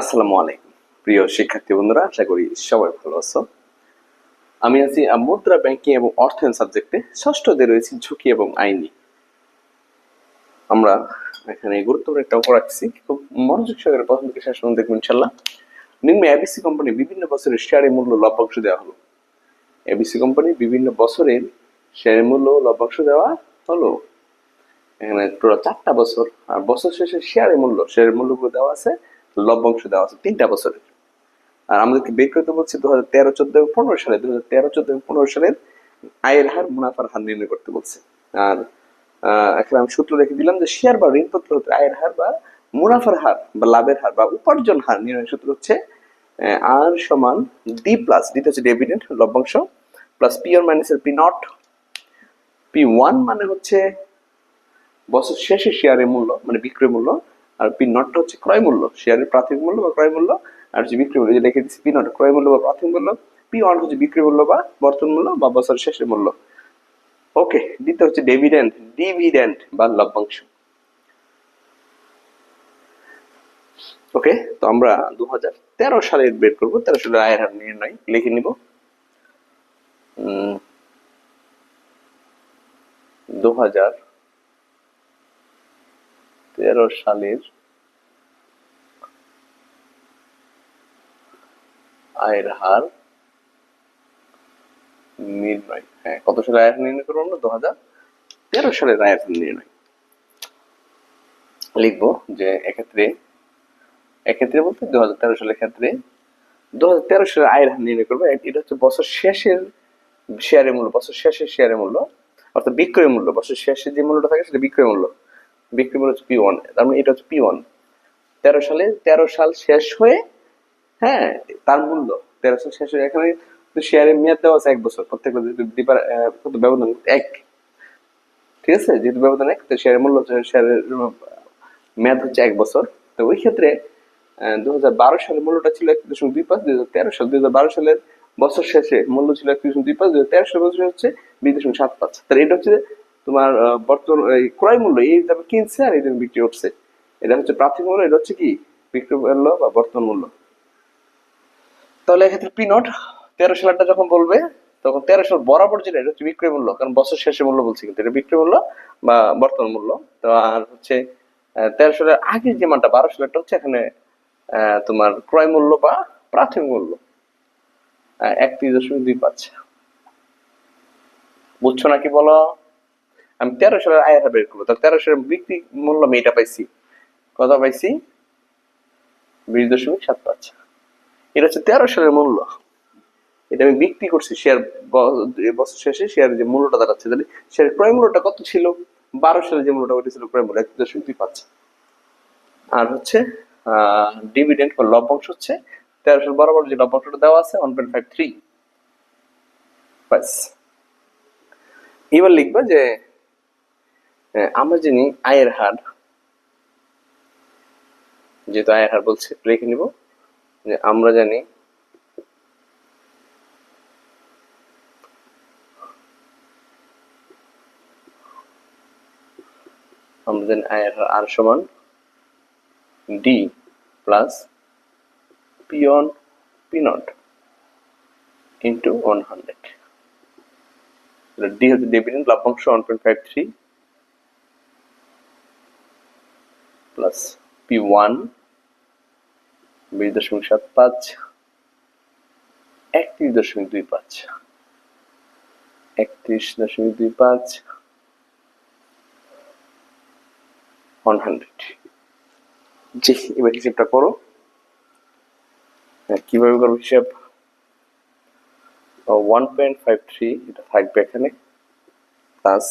আসসালামু আলাইকুম। প্রিয় শিক্ষার্থী বন্ধুরা, আশা করি সবাই ভালো আছো। আমি আছি মুদ্রা ব্যাংকিং এবং অর্থায়ন সাবজেক্টে ষষ্ঠতে রয়েছে ঝুঁকি এবং আইনি। আমরা এখানে গুরুত্বপূর্ণ একটা অঙ্ক রাখছি। খুব মনোযোগ সহকারে প্রথম থেকে শেষ পর্যন্ত দেখবেন ইনশাল্লাহ নিম্নে এবিসি কোম্পানি বিভিন্ন বছরের শেয়ারের মূল্য লভ্যাংশ দেওয়া হলো। এবিসি কোম্পানি বিভিন্ন বছরের শেয়ারের মূল্য লভ্যাংশ দেওয়া হলো। এখানে টোটাল চারটা বছর, আর বছর শেষে শেয়ারের মূল্য, শেয়ারের মূল্যগুলো দেওয়া আছে। লভ্যাংশ দেওয়া আছে তিনটা বছরের। আর আমাদেরকে বের করতে বলছে দু হাজার তেরো, চোদ্দ এবং পনেরো সালে দু হাজার তেরো, চোদ্দ এবং পনেরো সালের আয়ের হার মুনাফার হার নির্ণয় করতে বলছে। আর এখানে আমি সূত্র রেখে দিলাম যে শেয়ার বা ঋণপত্র হতে আয়ের হার বা মুনাফার হার বা লাভের হার বা উপার্জন হার নির্ণয় সূত্র হচ্ছে আর সমান ডি প্লাস ডিতে হচ্ছে ডেভিডেন্ট লভ্যাংশ প্লাস পি ওর মাইনাসের পি নট পি ওয়ান মানে হচ্ছে বছর শেষে শেয়ারের মূল্য মানে বিক্রয় মূল্য আর পি নটটা হচ্ছে ক্রয় মূল্য। শেয়ারের প্রাথমিক মূল্য বা ক্রয় মূল্য আর হচ্ছে বিক্রয় মূল্য যে লিখে দিচ্ছি পি নট ক্রয় মূল্য বা প্রাথমিক মূল্য। পি ওয়ান হচ্ছে বিক্রয় মূল্য বা বর্তমান মূল্য বা বছর শেষের মূল্য। ওকে দ্বিতীয় হচ্ছে ডেভিডেন্ট ডিভিডেন্ট বা লভ্যাংশ। ওকে তো আমরা দু হাজার তেরো সালের বের করব। তেরো সালের আয়ের হার নির্ণয় লিখে নিব। দু হাজার তেরো সালের আয়ের হার নির্ণয়। হ্যাঁ কত সালে আয়ের নির্ণয় করব আমরা? দু হাজার তেরো সালের আয়ের নির্ণয়। লিখব যে এক্ষেত্রে এক্ষেত্রে বলতে দু হাজার তেরো সালের ক্ষেত্রে দু হাজার তেরো সালের আয়ের হার নির্ণয় করব। এটা হচ্ছে বছর শেষের শেয়ারের মূল্য, বছর শেষের শেয়ারের মূল্য, অর্থাৎ বিক্রয় মূল্য। বছর শেষে যে মূল্যটা থাকে সেটা বিক্রয় মূল্য। বিক্রয় মূল্য হচ্ছে পি ওয়ান তার মানে এটা হচ্ছে পি ওয়ান তেরো সালে, তেরো সাল শেষ হয়ে হ্যাঁ তার মূল্য, তেরো সাল শেষ হয়ে, এখানে শেয়ারের মেয়াদ দেওয়া আছে এক বছর, প্রত্যেকটা যদি দিবার কত ব্যবধান, এক। ঠিক আছে? যেহেতু ব্যবধান এক, তো শেয়ারের মূল্য হচ্ছে শেয়ারের মেয়াদ হচ্ছে এক বছর। তো ওই ক্ষেত্রে দু হাজার বারো সালের মূল্যটা ছিল এক দশমিক দুই পাঁচ দুই হাজার তেরো সাল দুই হাজার বারো সালের বছর শেষে মূল্য ছিল এক দশমিক দুই পাঁচ দুই হাজার তেরো সালের বছর হচ্ছে দুই দশমিক সাত পাঁচ। তাহলে এটা হচ্ছে তোমার বর্তমান, এই ক্রয় মূল্য, এই দামে কিনছে আর এই বিক্রি করছে এটা হচ্ছে প্রাথমিক মূল্য, এটা হচ্ছে কি? বিক্রয় মূল্য বা বর্তমান মূল্য। তাহলে এক্ষেত্রে পি নট তেরো সালটা যখন বলবে, তখন তেরো সাল বরাবর যেটা, এটা হচ্ছে বিক্রয় মূল্য, কারণ বছর শেষে মূল্য বলছি কিন্তু এটা বিক্রয় মূল্য বা বর্তমান মূল্য। তো আর হচ্ছে তেরো সালের আগের যে মানটা বারো সালেরটা হচ্ছে এখানে তোমার ক্রয় মূল্য বা প্রাথমিক মূল্য। এক একত্রিশ দশমিক দুই পাঁচ। বুঝছ নাকি বলো? আমি তেরো সালের হার বের করব। তাহলে তেরো সালের বিক্রি মূল্য আমি এটা পাইছি। কত পাইছি? বিশ দশমিক সাত পাঁচ। এটা হচ্ছে তেরো সালের মূল্য। এটা আমি বিক্রি করছি শেয়ার বছর শেষে শেয়ার যে মূল্যটা দাঁড়াচ্ছে, তাহলে শেয়ার ক্রয় মূল্যটা কত ছিল? বারো সালে যে মূল্যটা, ওইটা ছিল ক্রয় মূল্য এক দশমিক দুই পাঁচ। আর হচ্ছে ডিভিডেন্ড বা লভ্যাংশ হচ্ছে তেরো সাল বরাবর যে লভ্যাংশটা দেওয়া আছে ওয়ান পয়েন্ট ফাইভ থ্রি ব্যাস। এবার লিখবা যে আমরা জানি আয়ের হার, যেহেতু আয়ের হার বলছে লিখে নিব। যে আমরা জানি আমরা জানি আয়ের হার আর সমান D plus P on P not into one hundred D হচ্ছে ডিভিডেন্ড লভ্যাংশ one point five three plus P one বিশ দশমিক সাত পাঁচ একত্রিশ দশমিক দুই পাঁচ একত্রিশ দশমিক দুই পাঁচ ওয়ান হান্ড্রেড। জি, এবার হিসেবটা করো। হ্যাঁ কীভাবে করব হিসাব? ওয়ান পয়েন্ট ফাইভ থ্রি এটা থাকবে এখানে প্লাস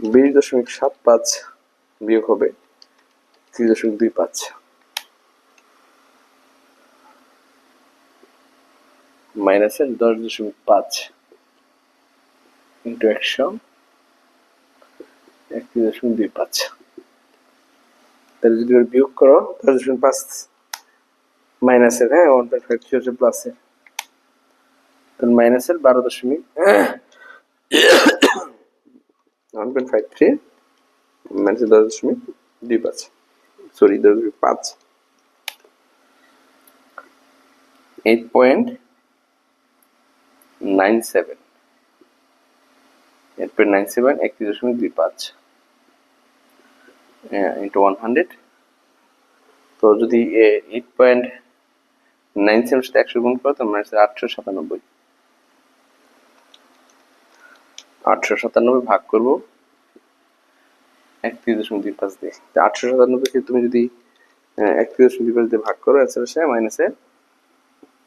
বিশ দশমিক সাত পাঁচ বিয়োগ হবে তিরিশ দশমিক দুই পাঁচ। মাইনাসের দশ দশমিক পাঁচ ইন্টু একশো একত্রিশ দশমিক দুই পাঁচ। তাহলে যদি বিয়োগ করো, দশ দশমিক পাঁচ মাইনাসের হ্যাঁ ওয়ান পয়েন্ট ফাইভ থ্রি হচ্ছে প্লাসের তাহলে মাইনাসের বারো দশমিক ওয়ান পয়েন্ট ফাইভ থ্রি মাইনাসের দশ দশমিক দুই পাঁচ। সরি দশ দশমিক পাঁচ। Eight point nine seven eight point nine seven একত্রিশ দশমিক দুই পাঁচ। ইন্টু ওয়ান হান্ড্রেড তো যদি এইট পয়েন্ট নাইন সেভেন সাথে একশো গুণ করো তো মাইনাস আটশো সাতানব্বই। আটশো সাতানব্বই ভাগ করব একত্রিশ দশমিক দুই পাঁচ দিয়ে। তো আটশো সাতানব্বইকে তুমি যদি একত্রিশ দশমিক দুই পাঁচ দিয়ে ভাগ করো অ্যান্সার আসে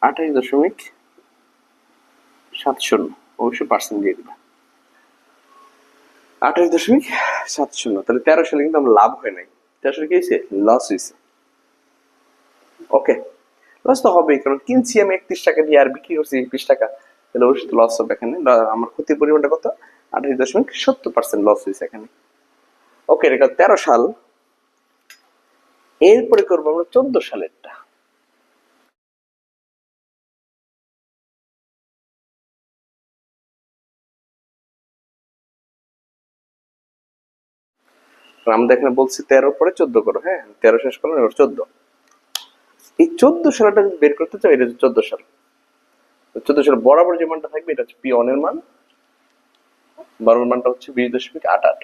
আঠাশ দশমিক সাত শূন্য। অবশ্যই পার্সেন্ট দিয়ে আঠাশ দশমিক সাত শূন্য। তাহলে তেরো সালে কিন্তু আমার লাভ হয় নাই। তেরো সালে কি হয়েছে? লস হয়েছে। ওকে লস তো হবেই, কারণ কিনছি আমি একত্রিশ টাকা দিয়ে আর বিক্রি করছি বিশ টাকা। তাহলে অবশ্যই লস হবে এখানে। আমার ক্ষতির পরিমাণটা কত? আঠাশ দশমিক সত্তর পার্সেন্ট লস হয়েছে এখানে। ওকে, এটা তেরো সাল। এরপরে করব আমরা চোদ্দ সালেরটা। আমাদের এখানে বলছি তেরো, পরে চোদ্দ করো হ্যাঁ? তেরো শেষ করো এবার চোদ্দ। এই চোদ্দ সালটা যদি বের করতে চাও এটা হচ্ছে চোদ্দ সাল। চোদ্দ সাল বরাবর যে মানটা থাকবে, এটা হচ্ছে পি অনের মান। বরাবর মানটা হচ্ছে বিশ দশমিক আট আট।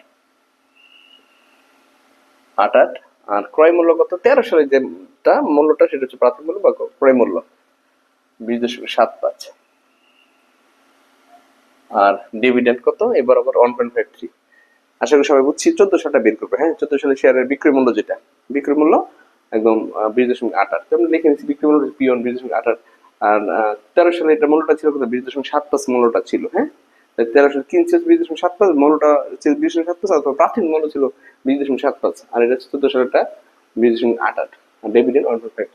আট আট, আর ক্রয় মূল্য কত? তেরো সালে যেটা মূল্যটা, সেটা হচ্ছে প্রাথমিক মূল্য বা ক্রয় মূল্য। বিশ দশমিক সাত পাঁচ। আর ডিভিডেন্ড কত? এবার আবার ওয়ান পয়েন্ট ফাইভ থ্রি আশা করি সবাই বুঝছি, চোদ্দ সালটা বের করবে হ্যাঁ? চোদ্দ সালে শেয়ারের বিক্রয় মূল্য যেটা, বিক্রয় মূল্য একদম বিশ দশমিক আট আট। তেমন লিখে নিচ্ছি বিক্রয় মূল্য পিওন বিশ দশমিক আট আট। আর তেরো সালে এটা মূল্যটা ছিল কত? বিশ দশমিক সাত পাঁচ মূল্যটা ছিল হ্যাঁ? তাই তেরো সালে কিনছে বিশ দশমিক সাত পাঁচ মূল্যটা ছিল বিশ দশমিক সাত পাঁচ, অথবা প্রাথমিক মূল্য ছিল বিশ দশমিক সাত পাঁচ, আর এটা হচ্ছে চোদ্দ বিশ দশমিক আট আট, আর ওয়ান পয়েন্ট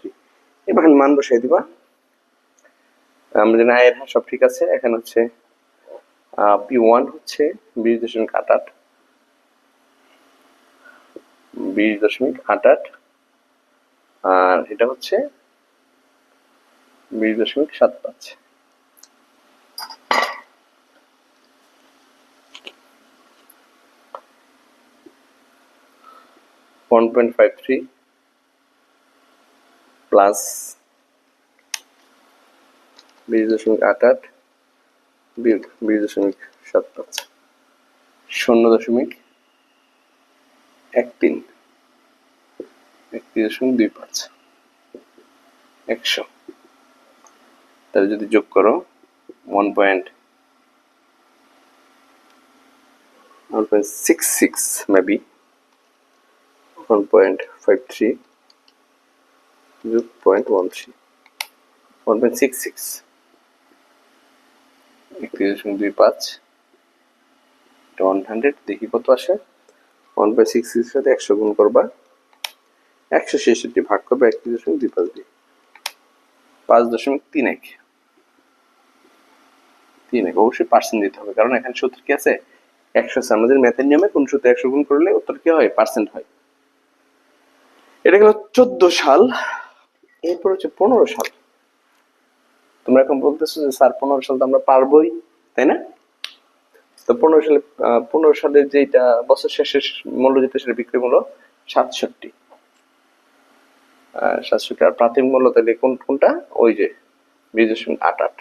এবার এখানে মান বসাই দিবা। আমরা জানি আয়ের হার সব ঠিক আছে, এখানে হচ্ছে পি ওয়ান হচ্ছে বিশ দশমিক আট আট। বিশ দশমিক আট আট, আর এটা হচ্ছে বিশ দশমিক সাত পাঁচ। One point five three plus বিশ দশমিক আট আট বিয়োগ বিশ দশমিক সাত পাঁচ, শূন্য দশমিক এক তিন, একত্রিশ দশমিক দুই পাঁচ, একশো। তাহলে যদি যোগ করো one point one point six six maybe one point five three point one three one point six six দুই পাঁচ ওয়ান হান্ড্রেড দেখি কত আসে? ওয়ান বাই সিক্স এর সাথে একশো গুণ করবা, একশো ছেষট্টি ভাগ করবে একত্রিশ দশমিক দুই পাঁচ দিয়ে, পাঁচ দশমিক তিন এক তিন এক, অবশ্যই পার্সেন্ট দিতে হবে, কারণ এখানে সূত্র কি আছে? একশো আছে আমাদের ম্যাথের নিয়মে কোন সূত্রে একশো গুণ করলে উত্তর কি হয়? পার্সেন্ট হয়। এটা গেল চোদ্দ সাল, এরপর হচ্ছে পনেরো সাল। তোমরা এখন বলতেছো যে, স্যার, পনেরো সাল তো আমরা পারবোই তাই না? তো পনেরো সালে পনেরো সালের যেটা বছর শেষের মূল্য যেটা, সেটা বিক্রি মূল্য সাতষট্টি। সাতষট্টি, আর প্রাথমিক মূল্য তাহলে কোন, কোনটা? ওই যে বিশ দশমিক আট আট।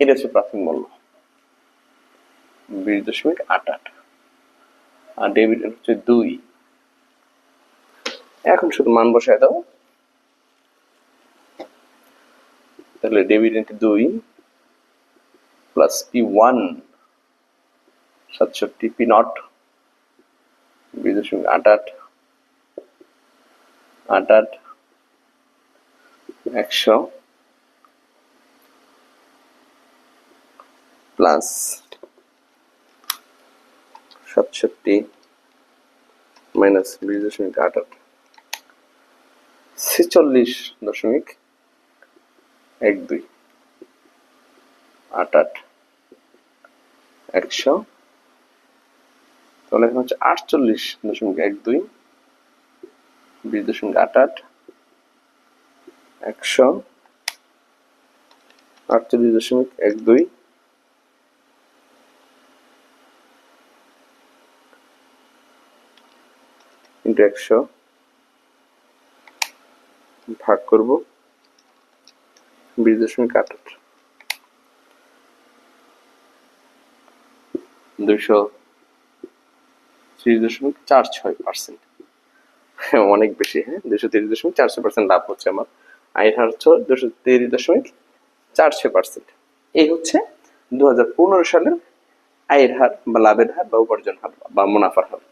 এটা হচ্ছে প্রাথমিক মূল্য। বিশ দশমিক আট আট। আর ডেবিট হচ্ছে দুই। এখন শুধু মান বসায় দাও। তাহলে ডেবিট দুই প্লাস পি ওয়ান সাতষট্টি পি নট বিশ দশমিক আট আট আট আট, একশো প্লাস সাতষট্টি মাইনাস বিশ দশমিক আট আট। ছেচল্লিশ দশমিক এক দুই। আট আট। একশো। তাহলে এখানে হচ্ছে আটচল্লিশ দশমিক এক দুই। বিশ দশমিক আট আট। একশো। আটচল্লিশ দশমিক এক দুই। ইন্টু একশো। ভাগ করব বিশ দশমিক আট দুইশো ত্রিশ দশমিক চার ছয় পার্সেন্ট। অনেক বেশি হ্যাঁ? দুশো তিরিশ দশমিক পার্সেন্ট লাভ হচ্ছে আমার। আয়ের হার হচ্ছে দুশো তিরিশ দশমিক চারশো পার্সেন্ট। এই হচ্ছে দু হাজার পনেরো সালের আয়ের হার বা লাভের হার বা উপার্জন হার বা মুনাফার হার।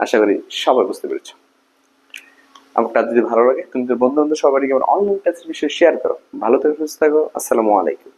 আশা করি সবাই বুঝতে পেরেছ। আমার কাজ যদি ভালো লাগে, তুমি তো বন্ধু বান্ধব সবারই অনলাইন ক্লাসের বিষয়ে শেয়ার করো। ভালো থেকে, সুস্থ থাকো, আসসালামু আলাইকুম।